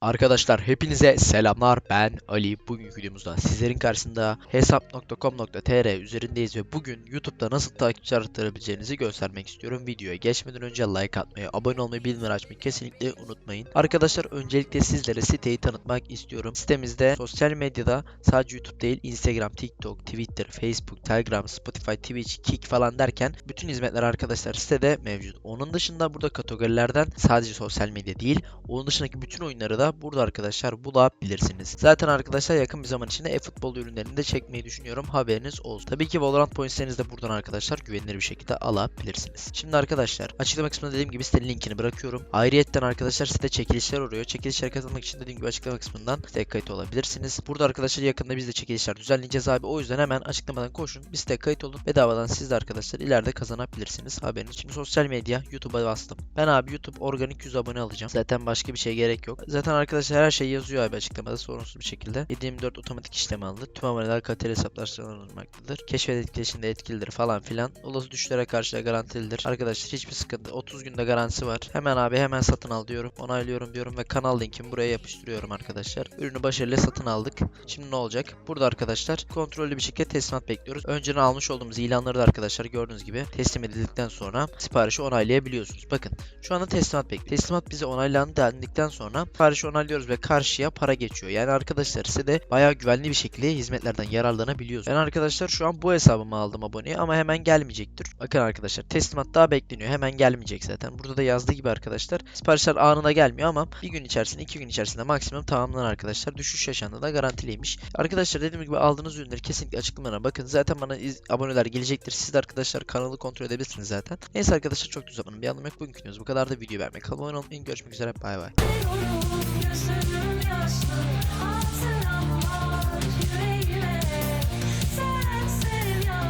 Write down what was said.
Arkadaşlar hepinize selamlar ben Ali. Bugünkü videomuzda sizlerin karşısında hesap.com.tr üzerindeyiz ve bugün YouTube'da nasıl takipçi arttırabileceğinizi göstermek istiyorum. Videoya geçmeden önce like atmayı, abone olmayı, bildirimleri açmayı kesinlikle unutmayın. Arkadaşlar öncelikle sizlere siteyi tanıtmak istiyorum. Sitemizde sosyal medyada sadece YouTube değil Instagram, TikTok, Twitter, Facebook, Telegram, Spotify, Twitch, Kick falan derken bütün hizmetler arkadaşlar sitede mevcut. Onun dışında burada kategorilerden sadece sosyal medya değil onun dışındaki bütün oyunları da burada arkadaşlar bulabilirsiniz. Zaten arkadaşlar yakın bir zaman içinde e-futbol ürünlerini de çekmeyi düşünüyorum. Haberiniz olsun. Tabii ki Valorant pointslerinizi de buradan arkadaşlar güvenilir bir şekilde alabilirsiniz. Şimdi arkadaşlar açıklama kısmında dediğim gibi sitenin linkini bırakıyorum. Ayrıyetten arkadaşlar site çekilişler oluyor. Çekilişlere katılmak için dediğim gibi açıklama kısmından siteye kayıt olabilirsiniz. Burada arkadaşlar yakında biz de çekilişler düzenleyeceğiz abi. O yüzden hemen açıklamadan koşun. Bir siteye kayıt olun. Bedavadan siz de arkadaşlar ileride kazanabilirsiniz. Haberiniz. Şimdi sosyal medya YouTube'a bastım. Ben abi YouTube organik 100 abone alacağım. Zaten başka bir şey gerek yok. Zaten arkadaşlar her şey yazıyor abi açıklamada sorunsuz bir şekilde. 724 otomatik işlem alınır. Tüm aboneler kaliteli hesaplar sağlanmaktadır. Keşfet etkileşimde etkilidir falan filan. Olası düşüşlere karşı da garantilidir. Arkadaşlar hiçbir sıkıntı. 30 günde garantisi var. Hemen abi hemen satın al diyorum. Onaylıyorum diyorum ve kanal linkimi buraya yapıştırıyorum arkadaşlar. Ürünü başarıyla satın aldık. Şimdi ne olacak? Burada arkadaşlar kontrollü bir şekilde teslimat bekliyoruz. Önceden almış olduğumuz ilanları da arkadaşlar gördüğünüz gibi teslim edildikten sonra siparişi onaylayabiliyorsunuz. Bakın şu anda teslimat bekliyor. Teslimat bize onaylandı dendikten sonra siparişi onaylıyoruz ve karşıya para geçiyor. Yani arkadaşlar size de bayağı güvenli bir şekilde hizmetlerden yararlanabiliyorsunuz. Ben arkadaşlar şu an bu hesabıma aldım aboneyi ama hemen gelmeyecektir. Bakın arkadaşlar teslimat daha bekleniyor. Hemen gelmeyecek zaten. Burada da yazdığı gibi arkadaşlar siparişler anında gelmiyor ama bir gün içerisinde iki gün içerisinde maksimum tamamlanır arkadaşlar. Düşüş yaşandığı da garantiliymiş. Arkadaşlar dediğim gibi aldığınız ürünleri kesinlikle açıklamalarına bakın. Zaten bana aboneler gelecektir. Siz de arkadaşlar kanalı kontrol edebilirsiniz zaten. Neyse arkadaşlar çok uzatmanın bir anlamı yok. Bugünkü videomuz bu kadar da video vermek. Abone olmayı. Görüşmek üzere. Bay bay. Gözünün yaşlı altın ama